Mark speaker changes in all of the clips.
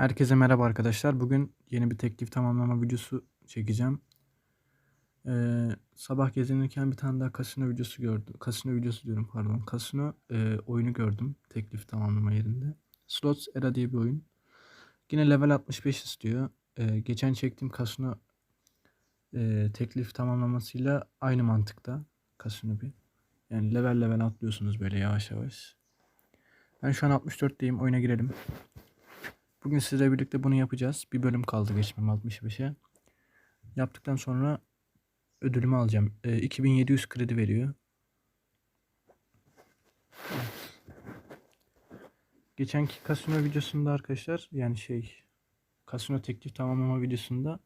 Speaker 1: Herkese merhaba arkadaşlar. Bugün yeni bir teklif tamamlama videosu çekeceğim. Ee, sabah gezinirken bir tane daha kasino videosu gördüm. Kasino videosu diyorum pardon. Kasino e, oyunu gördüm teklif tamamlama yerinde. Slots Era diye bir oyun. Yine level 65 istiyor. Ee, geçen çektiğim kasino e, teklif tamamlamasıyla aynı mantıkta. Kasino bir. Yani level level atlıyorsunuz böyle yavaş yavaş. Ben şu an 64'teyim. Oyuna girelim. Bugün sizle birlikte bunu yapacağız. Bir bölüm kaldı geçmem 65'e. Yaptıktan sonra ödülümü alacağım. E, 2700 kredi veriyor. Geçenki kasino videosunda arkadaşlar yani şey kasino teklif tamamlama videosunda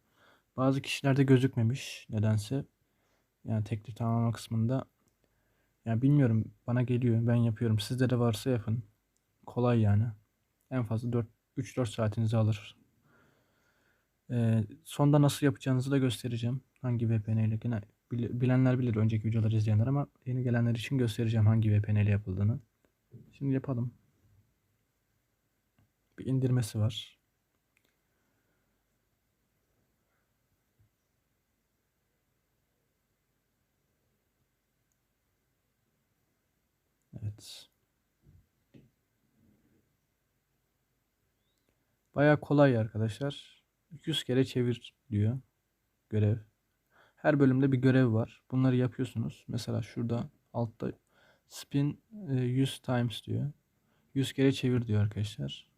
Speaker 1: bazı kişilerde gözükmemiş nedense. Yani teklif tamamlama kısmında yani bilmiyorum bana geliyor ben yapıyorum. Sizde de varsa yapın. Kolay yani. En fazla 4 3-4 saatinizi alır. Ee, sonda nasıl yapacağınızı da göstereceğim. Hangi VPN ile. Yine bilenler bilir önceki videoları izleyenler ama yeni gelenler için göstereceğim hangi VPN ile yapıldığını. Şimdi yapalım. Bir indirmesi var. Evet. Baya kolay arkadaşlar. 200 kere çevir diyor görev. Her bölümde bir görev var. Bunları yapıyorsunuz. Mesela şurada altta spin 100 e, times diyor. 100 kere çevir diyor arkadaşlar.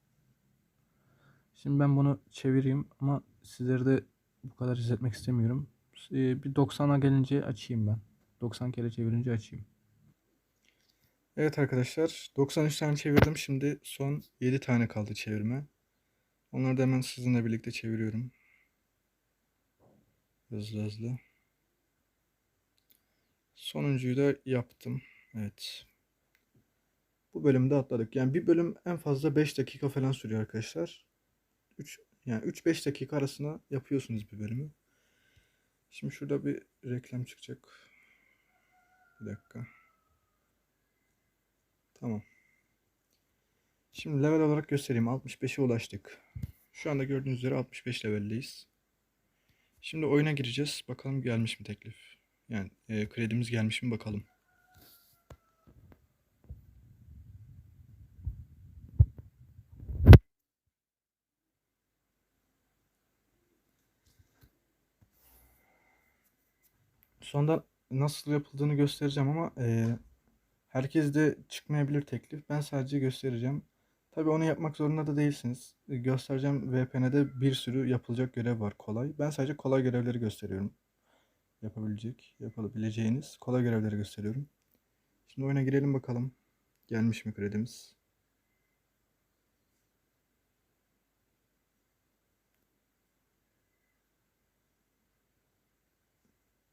Speaker 1: Şimdi ben bunu çevireyim ama sizleri de bu kadar izletmek istemiyorum. E, bir 90'a gelince açayım ben. 90 kere çevirince açayım. Evet arkadaşlar 93 tane çevirdim. Şimdi son 7 tane kaldı çevirme. Onları da hemen sizinle birlikte çeviriyorum. Hızlı hızlı. Sonuncuyu da yaptım. Evet. Bu bölümde atladık. Yani bir bölüm en fazla 5 dakika falan sürüyor arkadaşlar. 3 yani 3-5 dakika arasında yapıyorsunuz bir bölümü. Şimdi şurada bir reklam çıkacak. Bir dakika. Tamam. Şimdi level olarak göstereyim. 65'e ulaştık. Şu anda gördüğünüz üzere 65 leveldeyiz. Şimdi oyuna gireceğiz. Bakalım gelmiş mi teklif. Yani e, kredimiz gelmiş mi bakalım. Sonda nasıl yapıldığını göstereceğim ama e, herkes de çıkmayabilir teklif. Ben sadece göstereceğim. Tabii onu yapmak zorunda da değilsiniz. E, göstereceğim VPN'de bir sürü yapılacak görev var kolay. Ben sadece kolay görevleri gösteriyorum. Yapabilecek, yapabileceğiniz kolay görevleri gösteriyorum. Şimdi oyuna girelim bakalım. Gelmiş mi kredimiz?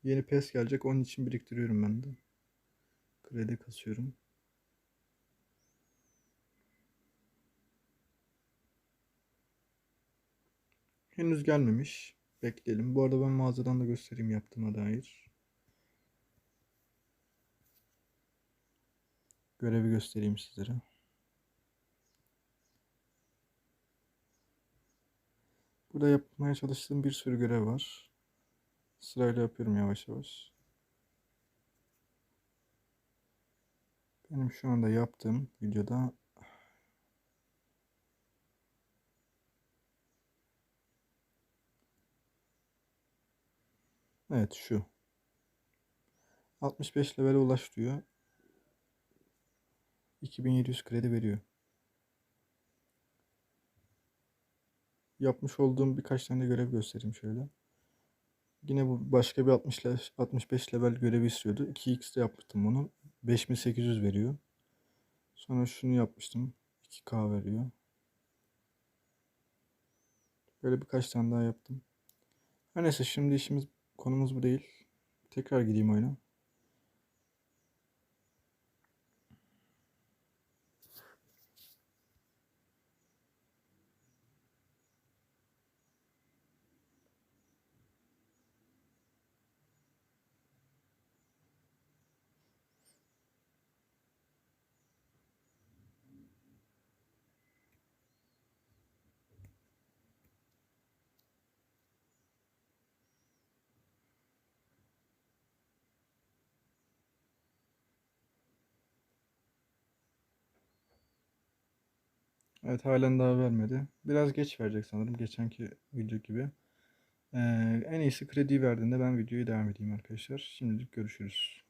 Speaker 1: Yeni PES gelecek. Onun için biriktiriyorum ben de. Kredi kasıyorum. Henüz gelmemiş. Bekleyelim. Bu arada ben mağazadan da göstereyim yaptığıma dair. Görevi göstereyim sizlere. Burada yapmaya çalıştığım bir sürü görev var. Sırayla yapıyorum yavaş yavaş. Benim şu anda yaptığım videoda Evet şu. 65 level'e ulaş diyor. 2700 kredi veriyor. Yapmış olduğum birkaç tane görev göstereyim şöyle. Yine bu başka bir 60 65 level görevi istiyordu. 2x'de yaptım bunu. 5800 veriyor. Sonra şunu yapmıştım. 2k veriyor. Böyle birkaç tane daha yaptım. Her neyse şimdi işimiz Konumuz bu değil. Tekrar gideyim oyuna. Evet halen daha vermedi. Biraz geç verecek sanırım geçenki video gibi. Ee, en iyisi kredi verdiğinde ben videoyu devam edeyim arkadaşlar. Şimdilik görüşürüz.